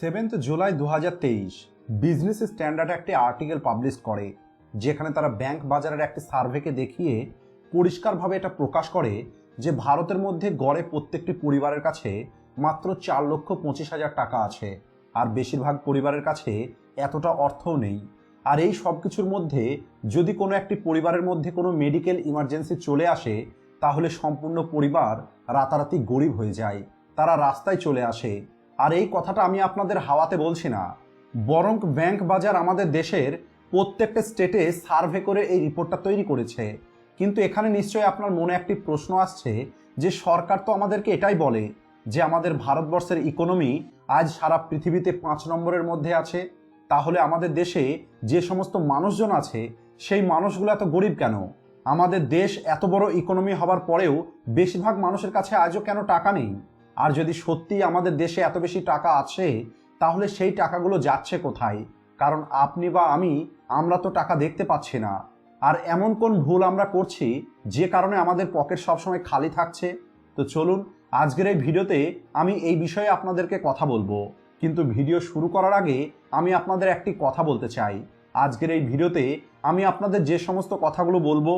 Seventh July দু হাজার তেইশ বিজনেস স্ট্যান্ডার্ড একটি আর্টিকেল পাবলিশ করে, যেখানে তারা ব্যাংক বাজারের একটি সার্ভেকে দেখিয়ে পরিষ্কারভাবে এটা প্রকাশ করে যে ভারতের মধ্যে গড়ে প্রত্যেকটি পরিবারের কাছে মাত্র চার লক্ষ পঁচিশ হাজার টাকা আছে, আর বেশিরভাগ পরিবারের কাছে এতটা অর্থও নেই। আর এই সব কিছুর মধ্যে যদি কোনো একটি পরিবারের মধ্যে কোনো মেডিকেল ইমার্জেন্সি চলে আসে, তাহলে সম্পূর্ণ পরিবার রাতারাতি গরিব হয়ে যায়। তারা রাস্তায় চলে আসে আর এই কথাটা আমি আপনাদের হাওয়াতে বলছি না। বরং ব্যাংক বাজার আমাদের দেশের প্রত্যেকটা স্টেটে সার্ভে করে এই রিপোর্টটা তৈরি করেছে। কিন্তু এখানে নিশ্চয়ই আপনার মনে একটি প্রশ্ন আসছে যে সরকার তো আমাদেরকে এটাই বলে যে আমাদের ভারতবর্ষের ইকোনমি আজ সারা পৃথিবীতে পাঁচ নম্বরের মধ্যে আছে। তাহলে আমাদের দেশে যে সমস্ত মানুষজন আছে, সেই মানুষগুলো এত গরিব কেন? আমাদের দেশ এত বড় ইকোনমি হবার পরেও বেশিরভাগ মানুষের কাছে আজও কেন টাকা নেই? আর যদি সত্যিই আমাদের দেশে এত বেশি টাকা আছে, তাহলে সেই টাকাগুলো যাচ্ছে কোথায়? কারণ আপনি বা আমি, আমরা তো টাকা দেখতে পাচ্ছি না। আর এমন কোন ভুল আমরা করছি, যে কারণে আমাদের পকেট সবসময় খালি থাকছে? তো চলুন, আজকের এই ভিডিওতে আমি এই বিষয়ে আপনাদেরকে কথা বলব। কিন্তু ভিডিও শুরু করার আগে আমি আপনাদের একটি কথা বলতে চাই। আজকের এই ভিডিওতে আমি আপনাদের যে সমস্ত কথাগুলো বলব,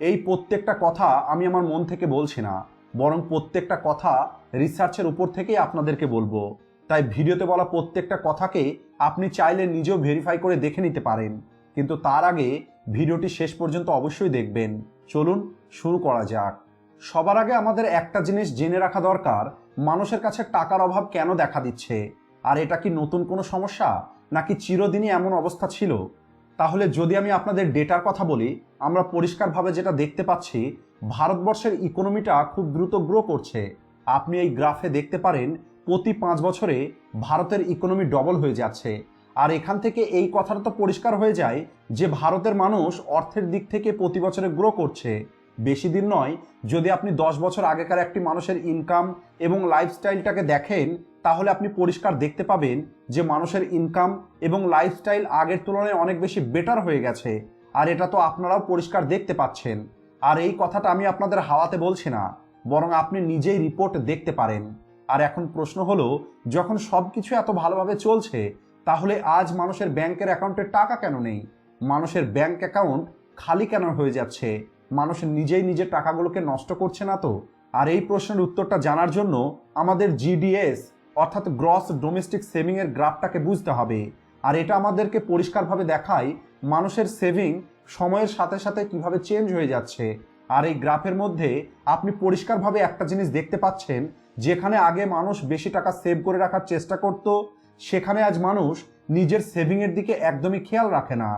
এই প্রত্যেকটা কথা আমি আমার মন থেকে বলছি না। বরং প্রত্যেকটা কথা রিসার্চের উপর থেকেই আপনাদেরকে বলব। তাই ভিডিওতে বলা প্রত্যেকটা কথাকে আপনি চাইলে নিজেও ভেরিফাই করে দেখে নিতে পারেন। কিন্তু তার আগে ভিডিওটি শেষ পর্যন্ত অবশ্যই দেখবেন। চলুন শুরু করা যাক। সবার আগে আমাদের একটা জিনিস জেনে রাখা দরকার, মানুষের কাছে টাকার অভাব কেন দেখা দিচ্ছে? আর এটা কি নতুন কোনো সমস্যা? নাকি চিরদিনই এমন অবস্থা ছিল? তাহলে যদি আমি আপনাদের ডেটার কথা বলি, আমরা পরিষ্কারভাবে যেটা দেখতে পাচ্ছি, ভারতবর্ষের ইকোনমিটা খুব দ্রুত গ্রো করছে। আপনি এই গ্রাফে দেখতে পারেন, প্রতি পাঁচ বছরে ভারতের ইকোনমি ডবল হয়ে যাচ্ছে। আর এখান থেকে এই কথাটা তো পরিষ্কার হয়ে যায় যে ভারতের মানুষ অর্থের দিক থেকে প্রতি বছরে গ্রো করছে। বেশি দিন নয়, যদি আপনি দশ বছর আগেকার একটি মানুষের ইনকাম এবং লাইফস্টাইলটাকে দেখেন, তাহলে আপনি পরিষ্কার দেখতে পাবেন যে মানুষের ইনকাম এবং লাইফস্টাইল আগের তুলনায় অনেক বেশি বেটার হয়ে গেছে। আর এটা তো আপনারাও পরিষ্কার দেখতে পাচ্ছেন। আর এই কথাটা আমি আপনাদের হাওয়াতে বলছি না, বরং আপনি নিজেই রিপোর্ট দেখতে পারেন। আর এখন প্রশ্ন হলো, যখন সব কিছু এত ভালোভাবে চলছে, তাহলে আজ মানুষের ব্যাংকের অ্যাকাউন্টে টাকা কেন নেই? মানুষের ব্যাংক অ্যাকাউন্ট খালি কেন হয়ে যাচ্ছে? মানুষ নিজেই নিজের টাকাগুলোকে নষ্ট করছে না তো? আর এই প্রশ্নের উত্তরটা জানার জন্য আমাদের জিডিএস অর্থাৎ গ্রস ডোমেস্টিক সেভিং এর গ্রাফটাকে বুঝতে হবে। আর এটা আমাদেরকে পরিষ্কারভাবে দেখায় মানুষের সেভিং সময়ের সাথে সাথে কীভাবে চেঞ্জ হয়ে যাচ্ছে। আর এই গ্রাফের মধ্যে আপনি পরিষ্কারভাবে একটা জিনিস দেখতে পাচ্ছেন, যেখানে আগে মানুষ বেশি টাকা সেভ করে রাখার চেষ্টা করত, সেখানে আজ মানুষ নিজের সেভিংয়ের দিকে একদমই খেয়াল রাখে না।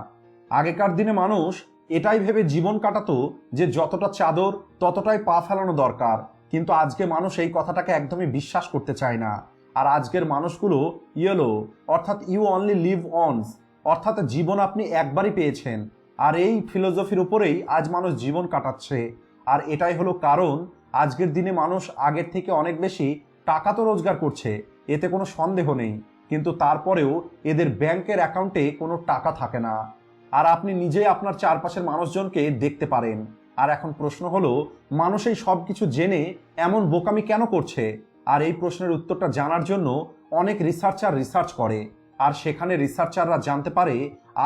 আগেকার দিনে মানুষ এটাই ভেবে জীবন কাটাতো যে যতটা চাদর, ততটাই পা ফেলানো দরকার। কিন্তু আজকে মানুষ এই কথাটাকে একদমই বিশ্বাস করতে চায় না। আর আজকের মানুষগুলো ইয়েলো, অর্থাৎ ইউ অনলি লিভ অনস অর্থাৎ জীবন আপনি একবারই পেয়েছেন। আর এই ফিলোসফির উপরেই আজ মানুষ জীবন কাটাচ্ছে। আর এটাই হলো কারণ, আজকের দিনে মানুষ আগের থেকে অনেক বেশি টাকা তো রোজগার করছে, এতে কোনো সন্দেহ নেই। কিন্তু তারপরেও এদের ব্যাংকের অ্যাকাউন্টে কোনো টাকা থাকে না। আর আপনি নিজে আপনার চারপাশের মানুষজনকে দেখতে পারেন। আর এখন প্রশ্ন হলো, মানুষ এই সব কিছু জেনে এমন বোকামি কেন করছে? আর এই প্রশ্নের উত্তরটা জানার জন্য অনেক রিসার্চার রিসার্চ করে। আর সেখানে রিসার্চাররা জানতে পারে,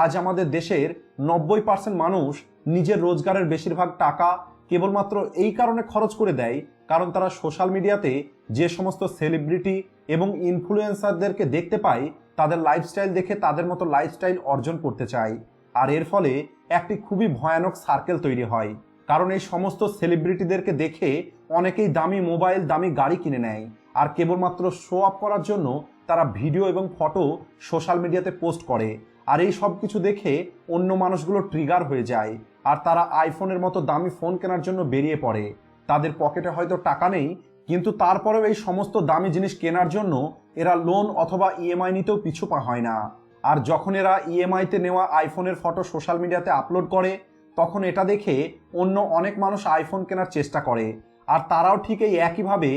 আজ আমাদের দেশের নব্বই পার্সেন্ট মানুষ নিজের রোজগারের বেশিরভাগ টাকা কেবলমাত্র এই কারণে খরচ করে দেয়, কারণ তারা সোশ্যাল মিডিয়াতে যে সমস্ত সেলিব্রিটি এবং ইনফ্লুয়েন্সারদেরকে দেখতে পায়, তাদের লাইফস্টাইল দেখে তাদের মতো লাইফস্টাইল অর্জন করতে চায়। আর এর ফলে একটি খুবই ভয়ানক সার্কেল তৈরি হয়। কারণ এই সমস্ত সেলিব্রিটিদেরকে দেখে অনেকেই দামি মোবাইল দামি গাড়ি কিনে নেয়। আর কেবলমাত্র শো আপ করার জন্য তারা ভিডিও এবং ফটো সোশ্যাল মিডিয়াতে পোস্ট করে। আর এই সব কিছু দেখে অন্য মানুষগুলো ট্রিগার হয়ে যায়। আর তারা আইফোনের মতো দামি ফোন কেনার জন্য বেরিয়ে পড়ে। তাদের পকেটে হয়তো টাকা নেই, কিন্তু তারপরেও এই সমস্ত দামি জিনিস কেনার জন্য এরা লোন অথবা ইএমআই নিতেও পিছু পা হয় না। আর যখন এরা ইএমআইতে নেওয়া আইফোনের ফটো সোশ্যাল মিডিয়াতে আপলোড করে, তখন এটা দেখে অন্য অনেক মানুষ আইফোন কেনার চেষ্টা করে। আর তারাও ঠিক এই একইভাবে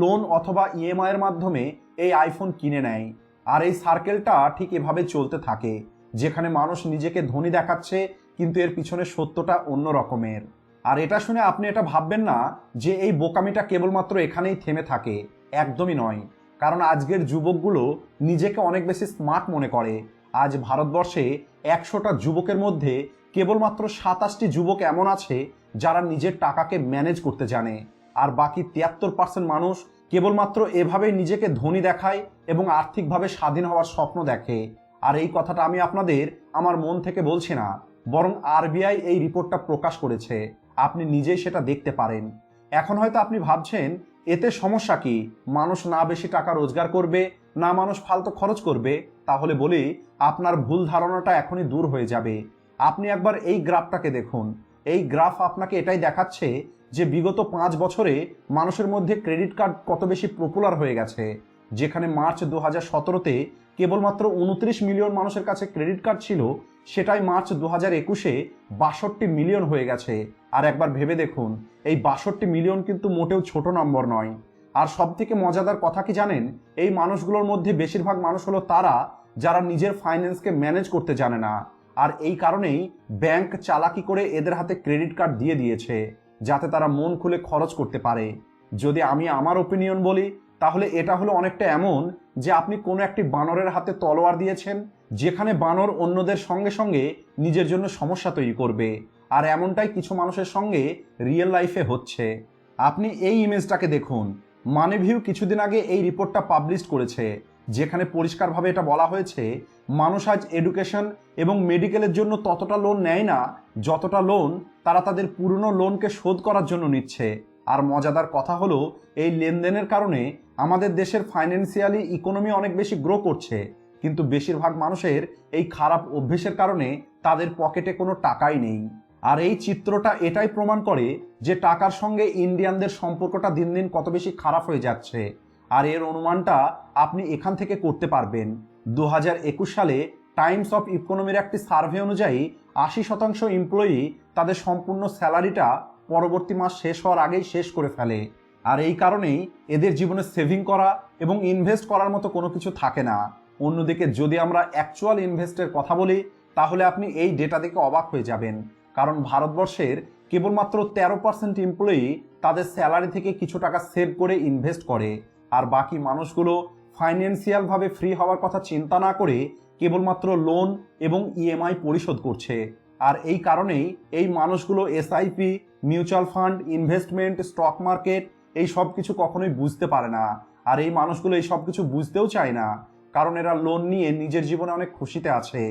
লোন অথবা ইএমআইয়ের মাধ্যমে এই আইফোন কিনে নেয়। আর এই সার্কেলটা ঠিক এভাবে চলতে থাকে, যেখানে মানুষ নিজেকে ধনী দেখাচ্ছে, কিন্তু এর পিছনে সত্যটা অন্য রকমের। আর এটা শুনে আপনি এটা ভাববেন না যে এই বোকামিটা কেবলমাত্র এখানেই থেমে থাকে, একদমই নয়। কারণ আজকের যুবকগুলো নিজেকে অনেক বেশি স্মার্ট মনে করে। আজ ভারতবর্ষে একশোটা যুবকের মধ্যে কেবলমাত্র সাতাশটি যুবক এমন আছে যারা নিজের টাকাকে ম্যানেজ করতে জানে। আর বাকি তিয়াত্তর পার্সেন্ট মানুষ কেবলমাত্র এভাবেই নিজেকে ধনী দেখায় এবং আর্থিকভাবে স্বাধীন হওয়ার স্বপ্ন দেখে। আর এই কথাটা আমি আপনাদের আমার মন থেকে বলছি না, বরং আরবিআই এই রিপোর্টটা প্রকাশ করেছে। আপনি নিজেই সেটা দেখতে পারেন। এখন হয়তো আপনি ভাবছেন এতে সমস্যা কি? মানুষ না বেশি টাকা রোজগার করবে, না মানুষ ফালতু খরচ করবে? তাহলে বলি, আপনার ভুল ধারণাটা এখনই দূর হয়ে যাবে। আপনি একবার এই গ্রাফটাকে দেখুন। এই গ্রাফ আপনাকে এটাই দেখাচ্ছে যে বিগত পাঁচ বছরে মানুষের মধ্যে ক্রেডিট কার্ড কত বেশি পপুলার হয়ে গেছে। যেখানে মার্চ দু হাজার সতেরোতে কেবলমাত্র উনত্রিশ মিলিয়ন মানুষের কাছে ক্রেডিট কার্ড ছিল সেটাই মার্চ দু হাজার একুশে বাষট্টি মিলিয়ন হয়ে গেছে। আর একবার ভেবে দেখুন, এই বাষট্টি মিলিয়ন কিন্তু মোটেও ছোট নম্বর নয়। আর সব থেকে মজাদার কথা কি জানেন? এই মানুষগুলোর মধ্যে বেশিরভাগ মানুষ হলো তারা যারা নিজের ফাইন্যান্সকে ম্যানেজ করতে জানে না। আর এই কারণেই ব্যাংক চালাকি করে এদের হাতে ক্রেডিট কার্ড দিয়ে দিয়েছে, যাতে তারা মন খুলে খরচ করতে পারে। যদি আমি আমার ওপিনিয়ন বলি, তাহলে এটা হলো অনেকটা এমন যে আপনি কোনো একটি বানরের হাতে তলোয়ার দিয়েছেন, যেখানে বানর অন্যদের সঙ্গে সঙ্গে নিজের জন্য সমস্যা তৈরি করবে। আর এমনটাই কিছু মানুষের সঙ্গে রিয়েল লাইফে হচ্ছে। আপনি এই ইমেজটাকে দেখুন। মানে ভিউ কিছুদিন আগে এই রিপোর্টটা পাবলিশ করেছে, যেখানে পরিষ্কারভাবে এটা বলা হয়েছে, মানুষ আজ এডুকেশন এবং মেডিকেলের জন্য ততটা লোন নেয় না, যতটা লোন তারা তাদের পুরনো লোনকে শোধ করার জন্য নিচ্ছে। আর মজাদার কথা হলো, এই লেনদেনের কারণে আমাদের দেশের ফাইন্যান্সিয়ালি ইকোনমি অনেক বেশি গ্রো করছে, কিন্তু বেশিরভাগ মানুষের এই খারাপ অভ্যেসের কারণে তাদের পকেটে কোনো টাকাই নেই। আর এই চিত্রটা এটাই প্রমাণ করে যে টাকার সঙ্গে ইন্ডিয়ানদের সম্পর্কটা দিন দিন কত বেশি খারাপ হয়ে যাচ্ছে। আর এর অনুমানটা আপনি এখান থেকে করতে পারবেন। দু হাজার একুশ সালে টাইমস অফ ইকোনমির একটি সার্ভে অনুযায়ী আশি শতাংশ এমপ্লয়ি তাদের সম্পূর্ণ স্যালারিটা পরবর্তী মাস শেষ হওয়ার আগেই শেষ করে ফেলে। আর এই কারণেই এদের জীবনে সেভিং করা এবং ইনভেস্ট করার মতো কোনো কিছু থাকে না। অন্যদিকে যদি আমরা অ্যাকচুয়াল ইনভেস্টের কথা বলি, তাহলে আপনি এই ডেটা দেখে অবাক হয়ে যাবেন। কারণ ভারতবর্ষের কেবলমাত্র তেরো পার্সেন্ট এমপ্লয়ি তাদের স্যালারি থেকে কিছু টাকা সেভ করে ইনভেস্ট করে। আর বাকি মানুষগুলো ফাইন্যান্সিয়ালভাবে ফ্রি হওয়ার কথা চিন্তা না করে কেবলমাত্র লোন এবং ইএমআই পরিশোধ করছে। আর এই কারণেই এই মানুষগুলো SIP mutual fund investment stock market এই সব কিছু কখনোই বুঝতে পারে না। আর এই মানুষগুলো এই সব কিছু বুঝতেও চায় না। কারণ এরা লোন নিয়ে নিজের জীবনে অনেক খুশিতে আছে।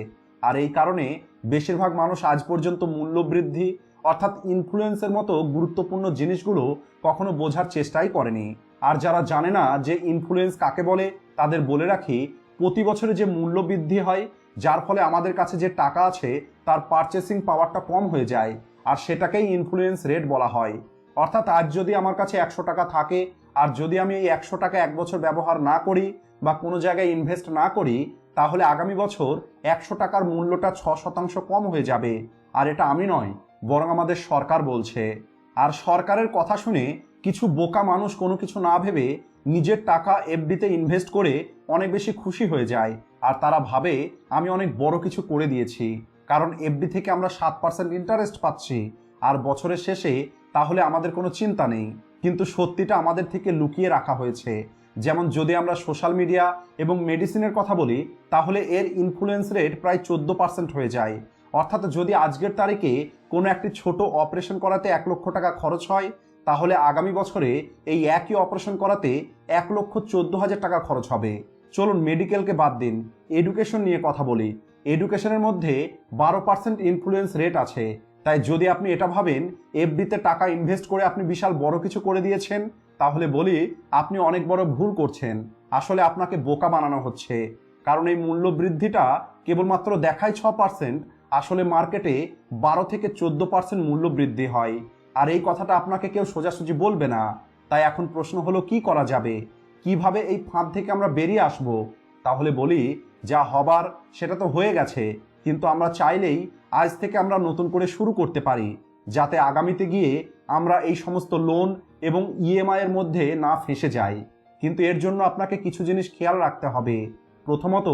আর এই কারণে বেশিরভাগ মানুষ আজ পর্যন্ত মূল্য বৃদ্ধি অর্থাৎ ইনফ্লুয়েন্সের মতো গুরুত্বপূর্ণ জিনিসগুলো কখনো বোঝার চেষ্টাই করেনি। আর যারা জানে না যে ইনফ্লুয়েন্স কাকে বলে, তাদের বলে রাখি, প্রতি বছরে যে মূল্য বৃদ্ধি হয়, যার ফলে আমাদের কাছে যে টাকা আছে, তার পারচেসিং পাওয়ারটা কম হয়ে যায়। আর সেটাকেই ইনফ্লুয়েন্স রেট বলা হয়। অর্থাৎ আজ যদি আমার কাছে একশো টাকা থাকে, আর যদি আমি এই একশো টাকা এক বছর ব্যবহার না করি বা কোনো জায়গায় ইনভেস্ট না করি, তাহলে আগামী বছর একশো টাকার মূল্যটা ছ শতাংশ কম হয়ে যাবে। আর এটা আমি নয়, বরং আমাদের সরকার বলছে। আর সরকারের কথা শুনে কিছু বোকা মানুষ কোনো কিছু না ভেবে নিজের টাকা এফডিতে ইনভেস্ট করে অনেক বেশি খুশি হয়ে যায়। আর তারা ভাবে, আমি অনেক বড় কিছু করে দিয়েছি। কারণ এফডি থেকে আমরা সাত পার্সেন্ট ইন্টারেস্ট পাচ্ছি। আর বছরের শেষে তাহলে আমাদের কোনো চিন্তা নেই। কিন্তু সত্যিটা আমাদের থেকে লুকিয়ে রাখা হয়েছে। যেমন যদি আমরা সোশ্যাল মিডিয়া এবং মেডিসিনের কথা বলি, তাহলে এর ইনফ্লুয়েন্স রেট প্রায় চোদ্দ পার্সেন্ট হয়ে যায়। অর্থাৎ যদি আজকের তারিখে কোনো একটি ছোট অপারেশন করাতে এক লক্ষ টাকা খরচ হয়, তাহলে আগামী বছরে এই একই অপারেশন করাতে এক লক্ষ চোদ্দ হাজার টাকা খরচ হবে। চলুন মেডিকেলকে বাদ দিন। এডুকেশন নিয়ে কথা বলি। এডুকেশনের মধ্যে বারো পার্সেন্ট ইনফ্লুয়েন্স রেট আছে। তাই যদি আপনি এটা ভাবেন, এফডিতে টাকা ইনভেস্ট করে আপনি বিশাল বড় কিছু করে দিয়েছেন, তাহলে বলি, আপনি অনেক বড় ভুল করছেন। আসলে আপনাকে বোকা বানানো হচ্ছে। কারণ এই মূল্য বৃদ্ধিটা কেবলমাত্র দেখায় ছ পার্সেন্ট আসলে মার্কেটে বারো থেকে চোদ্দ পার্সেন্ট মূল্য বৃদ্ধি হয়। আর এই কথাটা আপনাকে কেউ সোজাসুজি বলবে না। তাই এখন প্রশ্ন হলো, কি করা যাবে? কীভাবে এই ফাঁদ থেকে আমরা বেরিয়ে আসব? তাহলে বলি, যা হবার সেটা তো হয়ে গেছে। কিন্তু আমরা চাইলেই আজ থেকে আমরা নতুন করে শুরু করতে পারি, যাতে আগামীতে গিয়ে আমরা এই সমস্ত লোন এবং ইএমআই এর মধ্যে না ফেসে যাই। কিন্তু এর জন্য আপনাকে কিছু জিনিস খেয়াল রাখতে হবে। প্রথমত,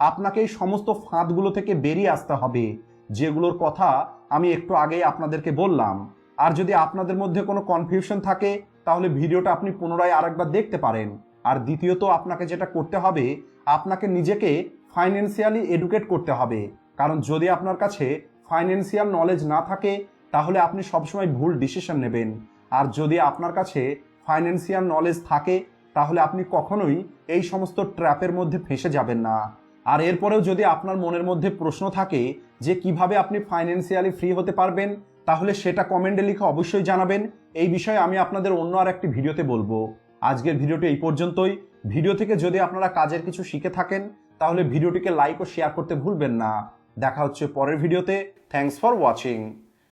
আপনাকে এই সমস্ত ফাঁদগুলো থেকে বেরিয়ে আসতে হবে, যেগুলোর কথা আমি একটু আগেই আপনাদেরকে বললাম। আর যদি আপনাদের মধ্যে কোনো কনফিউশন থাকে, তাহলে ভিডিওটা আপনি পুনরায় আরেকবার দেখতে পারেন। আর দ্বিতীয়ত, আপনাকে যেটা করতে হবে, আপনাকে নিজেকে ফাইন্যান্সিয়ালি এডুকেট করতে হবে। কারণ যদি আপনার কাছে ফাইন্যান্সিয়াল নলেজ না থাকে, তাহলে আপনি সবসময় ভুল ডিসিশন নেবেন। আর যদি আপনার কাছে ফাইন্যান্সিয়াল নলেজ থাকে, তাহলে আপনি কখনোই এই সমস্ত ট্র্যাপের মধ্যে ফেসে যাবেন না। আর এরপরেও যদি আপনার মনের মধ্যে প্রশ্ন থাকে যে কীভাবে আপনি ফাইন্যান্সিয়ালি ফ্রি হতে পারবেন, তাহলে সেটা কমেন্টে লিখে অবশ্যই জানাবেন। এই বিষয়ে আমি আপনাদের অন্য আর একটি ভিডিওতে বলব। আজকের ভিডিওটি এই পর্যন্তই। ভিডিও থেকে যদি আপনারা কাজের কিছু শিখে থাকেন, তাহলে ভিডিওটিকে লাইক ও শেয়ার করতে ভুলবেন না। দেখা হচ্ছে পরের ভিডিওতে। Thanks for watching